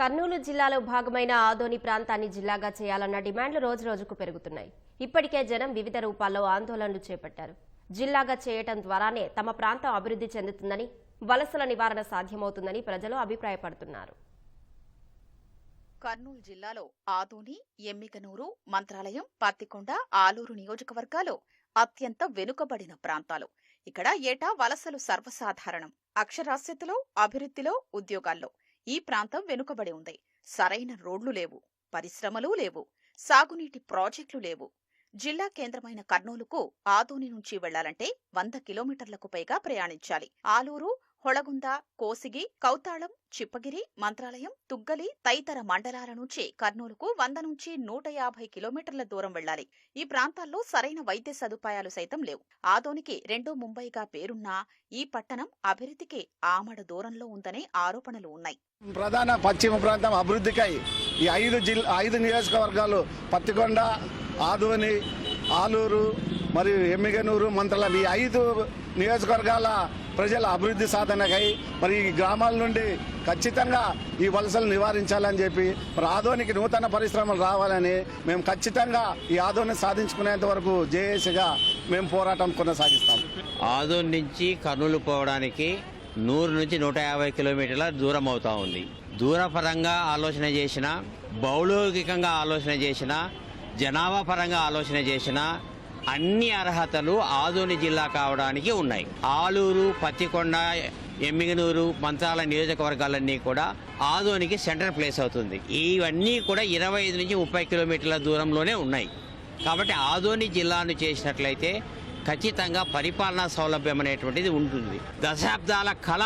కర్నూలు జిల్లాలో భాగమైన ఆదోని ప్రాంతాన్ని జిల్లాగా చేయాలన్న డిమాండ్లు రోజు రోజుకు పెరుగుతున్నాయి. ఇప్పటికే జనం వివిధ రూపాల్లో ఆందోళనలు చేపట్టారు. జిల్లాగా చేయటం ద్వారానే తమ ప్రాంతం అభివృద్ధి చెందుతుందని వలసల నివారణ సాధ్యమవుతుందని ప్రజలు అభిప్రాయపడుతున్నారు. కర్నూలు జిల్లాలో ఆదోని ఎమ్మికనూరు మంత్రాలయం పత్తికొండ ఆలూరు నియోజకవర్గాలు అత్యంత వెనుకబడిన ప్రాంతాలు. ఇక్కడ ఏటా వలసలు సర్వసాధారణం. అక్షరాస్యతలో అభివృద్ధిలో ఉద్యోగాల్లో. ఈ ప్రాంతం వెనుకబడి ఉంది. సరైన రోడ్లు లేవు పరిశ్రమలు లేవు సాగునీటి ప్రాజెక్టులు లేవు. జిల్లా కేంద్రమైన కర్నూలుకు ఆదోని నుంచి వెళ్ళాలంటే వంద కిలోమీటర్లకు పైగా ప్రయాణించాలి. ఆలూరు హొళగుంద కోసిగి కౌతాళం చిప్పగిరి మంత్రాలయం తుగ్గలి తదితర మండలాల నుంచి కర్నూలుకు వంద నుంచి నూట యాభై కిలోమీటర్ల దూరం వెళ్ళాలి ఈ ప్రాంతాల్లో సరైన వైద్య సదుపాయాలు సైతం లేవు. ఆదోనికి రెండో ముంబైగా పేరున్నా ఈ పట్టణం అభివృద్ధికి ఆమడ దూరంలో ఉందనే ఆరోపణలు ఉన్నాయి. ప్రధాన పశ్చిమ ప్రాంతం అభివృద్ధికై ఈ ఐదు జిల్లా ఐదు నియోజకవర్గాలు పత్తికొండ ఆదోని ఆలూరు మరియు ఎమ్మిగనూరు మంత్రాలయం ఈ ఐదు నియోజకవర్గాల ప్రజల అభివృద్ధి సాధనకై మరి ఈ గ్రామాల నుండి ఖచ్చితంగా ఈ వలసలు నివారించాలని చెప్పి మరి ఆధోనికి నూతన పరిశ్రమలు రావాలని మేము ఖచ్చితంగా ఈ ఆదోని సాధించుకునేంత వరకు జేఏసీగా మేము పోరాటం కొనసాగిస్తాం. ఆదోన్ నుంచి కర్నూలు పోవడానికి నూరు నుంచి నూట యాభై కిలోమీటర్ల దూరం అవుతా ఉంది. దూరపరంగా ఆలోచన చేసిన భౌగోళికంగా ఆలోచన చేసిన జనాభా పరంగా ఆలోచన చేసిన అన్ని అర్హతలు ఆదోని జిల్లా కావడానికి ఉన్నాయి. ఆలూరు పత్తికొండ ఎమ్మిగనూరు మంత్రాల నియోజకవర్గాలన్నీ కూడా ఆదోనికి సెంట్రల్ ప్లేస్ అవుతుంది. ఇవన్నీ కూడా ఇరవై ఐదు నుంచి ముప్పై కిలోమీటర్ల దూరంలోనే ఉన్నాయి. కాబట్టి ఆదోని జిల్లాను చేసినట్లయితే ఖచ్చితంగా పరిపాలనా సౌలభ్యం అనేటువంటిది ఉంటుంది. దశాబ్దాల కళ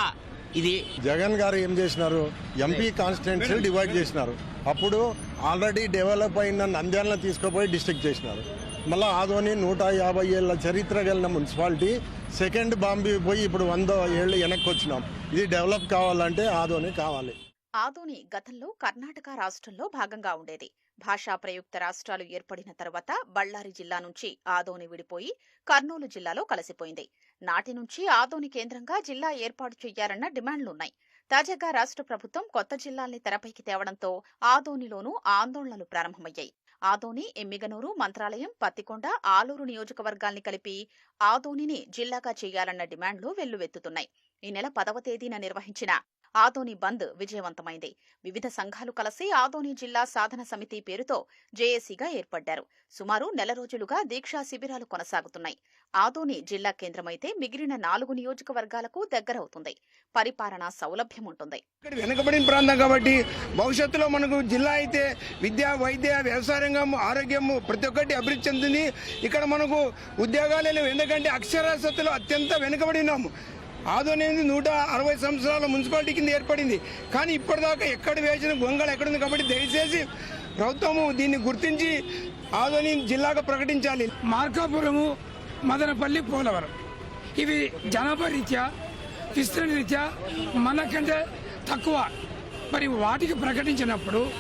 ఇది. జగన్ గారు ఏం చేసినారు? ఎంపీ కాన్స్టిట్యున్సీ డివైడ్ చేసినారు. అప్పుడు ఆల్రెడీ డెవలప్ అయిన నంద్యాలను తీసుకుపోయి డిస్ట్రిక్ట్ చేసినారు. మళ్ళీ ఆదోని నూట యాభై ఏళ్ళ చరిత్ర కలిగిన మున్సిపాలిటీ. సెకండ్ బాంబే పోయి ఇప్పుడు వంద ఏళ్ళు వెనక్కి వచ్చినాం. ఇది డెవలప్ కావాలంటే ఆదోని కావాలి. ఆదోని గతంలో కర్ణాటక రాష్ట్రంలో భాగంగా ఉండేది. భాషా ప్రయుక్త రాష్ట్రాలు ఏర్పడిన తర్వాత బళ్ళారి జిల్లా నుంచి ఆదోని విడిపోయి కర్నూలు జిల్లాలో కలిసిపోయింది. నాటి నుంచి ఆదోని కేంద్రంగా జిల్లా ఏర్పాటు చేయాలన్న డిమాండ్లున్నాయి. తాజాగా రాష్ట్ర ప్రభుత్వం కొత్త జిల్లాల్ని తెరపైకి తేవడంతో ఆదోనిలోనూ ఆందోళనలు ప్రారంభమయ్యాయి. ఆదోని ఎమ్మిగనూరు మంత్రాలయం పత్తికొండ ఆలూరు నియోజకవర్గాల్ని కలిపి ఆదోనిని జిల్లాగా చేయాలన్న డిమాండ్లు వెల్లువెత్తుతున్నాయి. ఈ నెల పదవ తేదీన నిర్వహించిన ఆదోని బంద్ విజయవంతమైంది. వివిధ సంఘాలు కలిసి ఆదోని జిల్లా సాధన సమితి పేరుతో జేఏసీగా ఏర్పడ్డారు. సుమారు నెల రోజులుగా దీక్షా శిబిరాలు కొనసాగుతున్నాయి. ఆదోని జిల్లా కేంద్రమైతే మిగిలిన నాలుగు నియోజకవర్గాలకు దగ్గరవుతుంది. పరిపాలనా సౌలభ్యం ఉంటుంది ఇక్కడ వెనుకబడిన ప్రాంతం కాబట్టి భవిష్యత్తులో మనకు జిల్లా అయితే విద్య వైద్య వ్యవసాయ రంగం ఆరోగ్యము ప్రతి ఒక్కటి అభివృద్ధి చెందింది ఇక్కడ మనకు ఉద్యోగాలు ఎందుకంటే అక్షరాస్యతలో అత్యంత వెనుకబడినాము ఆదోని ఆదోనేది నూట అరవై సంవత్సరాల మున్సిపాలిటీ కింద ఏర్పడింది. కానీ ఇప్పటిదాకా ఎక్కడ వేసిన గొంగళ ఎక్కడుంది కాబట్టి దయచేసి ప్రభుత్వము దీన్ని గుర్తించి ఆదోని జిల్లాగా ప్రకటించాలి. మార్కాపురము మదనపల్లి పోలవరం. ఇవి జనాభా రీత్యా విస్తరణ రీత్యా మనకంటే తక్కువ. మరి వాటికి ప్రకటించినప్పుడు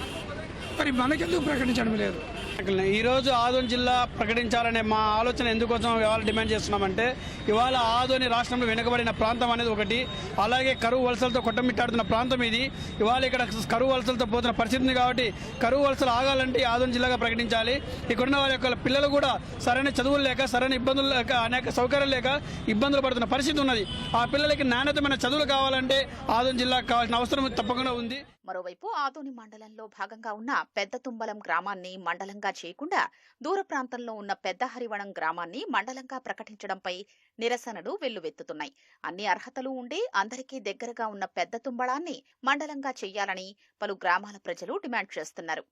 మరి మనకెందుకు ప్రకటించడం లేదు? ఈ రోజు ఆదోని జిల్లా ప్రకటించాలనే మా ఆలోచన ఎందుకోసం ఇవాళ డిమాండ్ చేస్తున్నామంటే ఇవాళ ఆదోని రాష్ట్రంలో వెనుకబడిన ప్రాంతం అనేది ఒకటి అలాగే కరువు వలసలతో కొట్టమిట్టాడుతున్న ప్రాంతం ఇది. ఇవాళ ఇక్కడ కరువు వలసలతో పోతున్న పరిస్థితి ఉంది కాబట్టి కరువు వలసలు ఆగాలంటే ఆదోని జిల్లాగా ప్రకటించాలి. ఇక్కడున్న వారి యొక్క పిల్లలు కూడా సరైన చదువులు లేక సరైన ఇబ్బందులు లేక అనేక సౌకర్యాలు లేక ఇబ్బందులు పడుతున్న పరిస్థితి ఉన్నది. ఆ పిల్లలకి నాణ్యతమైన చదువులు కావాలంటే ఆదోని జిల్లాకు కావాల్సిన అవసరం తప్పకుండా ఉంది. మరోవైపు ఆదోని మండలంలో భాగంగా ఉన్న పెద్ద తుంబలం గ్రామాన్ని మండలంగా చేయకుండా దూర ప్రాంతంలో ఉన్న పెద్ద హరివణం గ్రామాన్ని మండలంగా ప్రకటించడంపై నిరసనలు వెల్లువెత్తుతున్నాయి. అన్ని అర్హతలు ఉండి అందరికీ దగ్గరగా ఉన్న పెద్ద తుంబళాన్ని మండలంగా చేయాలని పలు గ్రామాల ప్రజలు డిమాండ్ చేస్తున్నారు.